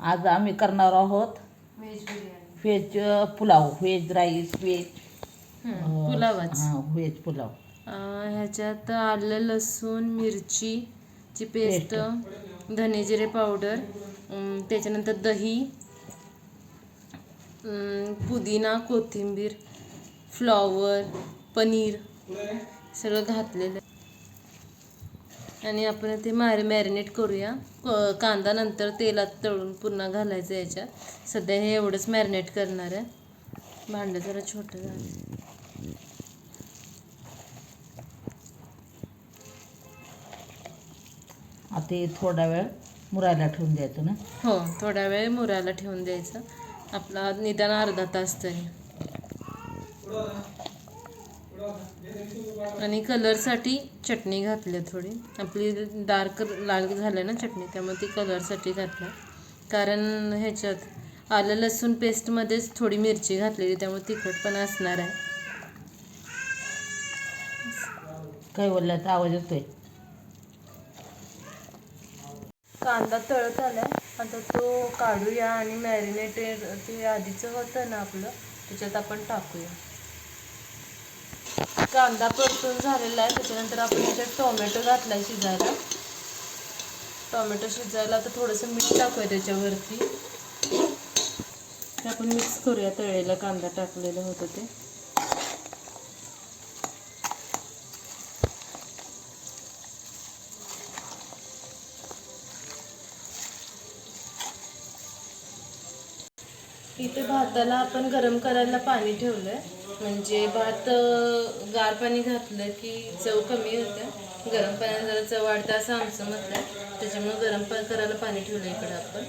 आज आम्ही करणार आहोत veg biryani veg pulao. Veg rice veg पुलावच. हां व्हेज पुलाव. अं, ह्याच्यात आलं लसूण मिरचीची पेस्ट धने जिरे पावडर अं, त्याच्यानंतर दही अं, पुदिना कोथिंबीर फ्लॉवर पनीर सगळं घातलेलं. आणि आपण ते मॅर मॅरिनेट करूया. कांदा नंतर तेलात तळून पुन्हा घालायचं याच्यात. सध्या हे एवढंच मॅरिनेट करणार आहे. भांडं जरा छोटं झालं. आता थोडा वेळ मुरायला ठेवून द्यायचं ना? हो थोडा वेळ मुरायला ठेवून द्यायचं. आपला निदान अर्धा तास तरी. आणि कलरसाठी चटणी घातली थोडी. आपली डार्क लाल झालं ना चटणी त्यामुळे ती कलरसाठी घातलं. कारण ह्याच्यात आलं लसूण पेस्टमध्येच थोडी मिरची घातलेली त्यामुळे तिखट पण असणार आहे. काय बोलल्याचा आवाज येतोय. कांदा तळत आलाय. आता तो काढूया आणि मॅरिनेटेड ते आधीचं होतं ना आपलं त्याच्यात आपण टाकूया. कांदा परतून झालेला आहे. त्याच्यानंतर आपण याच्यात टोमॅटो घातला आहे शिजायला. टोमॅटो शिजायला तर थोडंसं मीठ टाकूया त्याच्यावरती. ते आपण मिक्स करूया तळेला कांदा टाकलेलं होतं ते. इथे भाताला आपण गरम करायला पाणी ठेवलंय. म्हणजे भात गार पाणी घातलं की चव कमी होते. गरम पाण्यात जरा चव वाढतं असं आमचं मत आहे. त्याच्यामुळे गरम पा करायला पाणी ठेवलं इकडे आपण.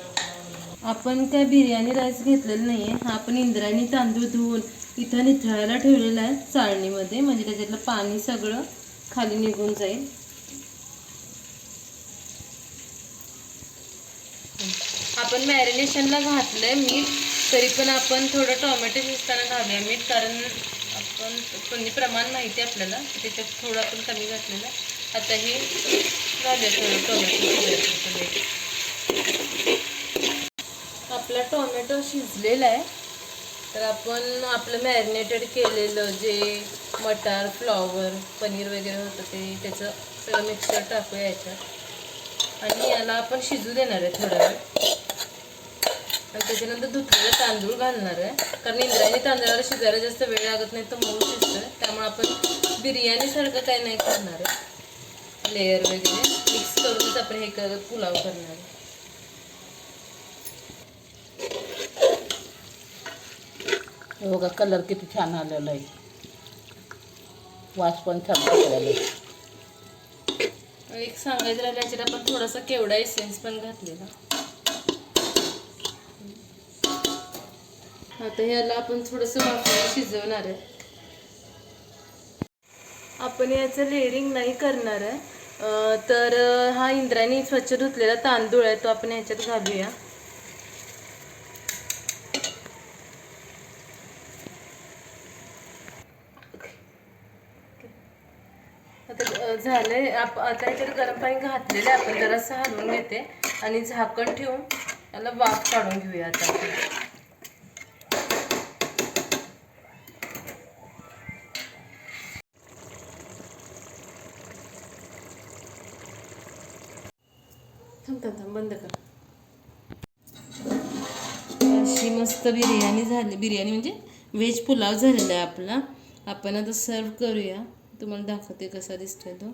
आपण काय बिर्याणी राईस घेतलेलं नाही आहे हा आपण इंद्रायणी तांदूळ धुवून इथं निथळायला ठेवलेला आहे चाळणीमध्ये. म्हणजे त्याच्यातलं पाणी सगळं खाली निघून जाईल. आपण मॅरिनेशनला घातलंय मीठ. तरी पण आपण थोडं टोमॅटो शिजताना घालूया मीठ कारण आपण कोणी प्रमाण माहिती आहे आपल्याला त्याच्यात थोडं आपण कमी घातलेलं आता हे घालूया थोडं टोमॅटो शिजायचं आपला टोमॅटो शिजलेला आहे. तर आपण आपलं मॅरिनेटेड केलेलं जे मटार फ्लॉवर पनीर वगैरे होतं ते त्याचं सगळं मिक्सर टाकूया याच्यात. आणि याला आपण शिजू देणार आहे थोडा वेळ. आणि त्याच्यानंतर धुतलेला तांदूळ घालणार आहे. कारण इंद्रायणी तांदळाला शिजायला जास्त वेळ लागत नाही तर मऊ शिजतं त्यामुळे आपण बिर्याणीसारखं काही नाही करणार आहे. लेअर वगैरे मिक्स करूनच आपण हे करत पुलाव करणार आहे. हे बघा कलर किती छान आलेला आहे. वास पण छान आलेला एक सांगायचं राहिलं याच्यात आपण थोडासा केवडा एसेन्स पण घातलेला. आता ह्याला आपण थोडंसं वाफवून शिजवणार आहे. आपण याचं लेअरिंग नाही करणार आहे. तर हा इंद्रायणी स्वच्छ धुतलेला तांदूळ आहे तो आपण ह्याच्यात घालूया. आता झालंय आप आता ह्याच्यात गरम पाणी घातलेलं आहे आपण जरासं हलवून घेते. आणि झाकण ठेवून याला वाफ काढून घेऊया आता थांब थांब थांब बंद कर. अशी मस्त बिर्याणी झाली. बिर्याणी म्हणजे व्हेज पुलाव झालेला आहे आपला. आपण आता सर्व करूया. तुम्हाला दाखवते कसा दिसतोय तो.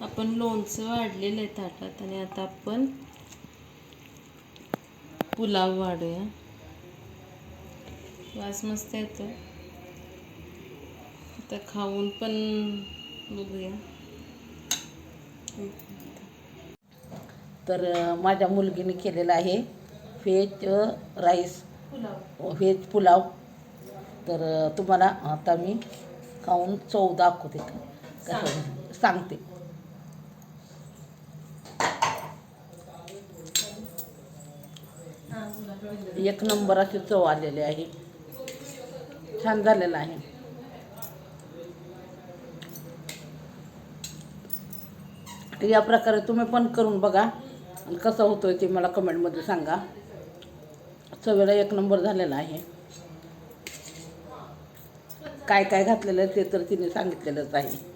आपण लोणचं वाढलेलं आहे ताटात आणि आता आपण पुलाव वाढूया. वास मस्त येतो आता खाऊन पण बघूया. तर माझ्या मुलगीने केलेलं आहे veg rice. Pulao. Veg pulao. तर तुम्हाला आता मी खाऊन चव दाखवते. कसं. सांगते. एक नंबर अशी चव आलेली आहे. छान झालेलं आहे. या प्रकारे तुम्ही पण करून बघा. आणि कसा आहे ते मला कमेंटमध्ये सांगा. चवीला एक नंबर झालेला आहे. काय काय घातलेलं ते तर तिने सांगितलेलंच आहे.